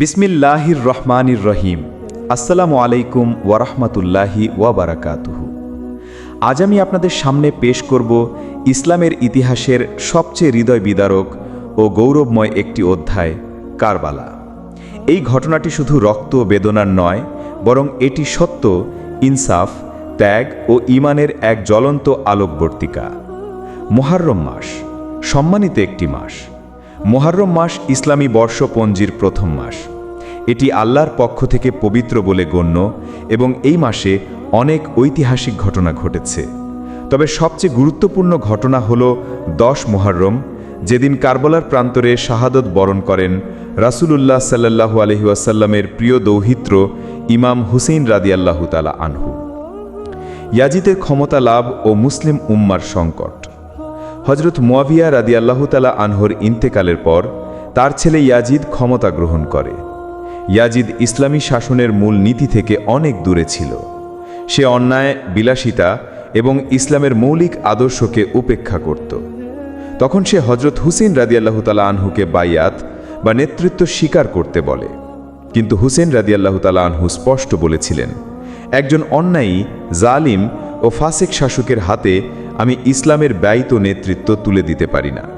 বিসমিল্লাহির রহমানির রহিম আসসালামু আলাইকুম ওয়ারহমতুল্লাহি ওয়াবারাকাতুহু। আজ আমি আপনাদের সামনে পেশ করব ইসলামের ইতিহাসের সবচেয়ে হৃদয় বিদারক ও গৌরবময় একটি অধ্যায়, কারবালা। এই ঘটনাটি শুধু রক্ত বেদনার নয়, বরং এটি সত্য, ইনসাফ, ত্যাগ ও ইমানের এক জ্বলন্ত আলোকবর্তিকা। মোহাররম মাস, সম্মানিত একটি মাস। মোহাররম মাস ইসলামী বর্ষপঞ্জির প্রথম মাস। এটি আল্লাহর পক্ষ থেকে পবিত্র বলে গণ্য এবং এই মাসে অনেক ঐতিহাসিক ঘটনা ঘটেছে। তবে সবচেয়ে গুরুত্বপূর্ণ ঘটনা হল দশ মোহাররম, যেদিন কারবলার প্রান্তরে শাহাদত বরণ করেন রাসূলুল্লাহ সাল্লাহু আলহিউসাল্লামের প্রিয় দৌহিত্র ইমাম হুসেইন রাদিয়াল্লাহু তালা আনহু। ইয়াজিদের ক্ষমতা লাভ ও মুসলিম উম্মার সংকট। হজরত মুয়াবিয়া রাদি আল্লাহতালা আনহর ইন্তেকালের পর তার ছেলে ইয়াজিদ ক্ষমতা গ্রহণ করে। ইয়াজিদ ইসলামী শাসনের মূল নীতি থেকে অনেক দূরে ছিল। সে অন্যায়, বিলাসিতা এবং ইসলামের মৌলিক আদর্শকে উপেক্ষা করত। তখন সে হজরত হুসেন রাদি আল্লাহতালা আনহুকে বাইয়াত বা নেতৃত্ব স্বীকার করতে বলে। কিন্তু হুসেন রাদি আল্লাহতালা আনহু স্পষ্ট বলেছিলেন, একজন অন্যায়ী, জালিম ও ফাসেক শাসকের হাতে আমি ইসলামের ব্যয়িত নেতৃত্ব তুলে দিতে পারি না।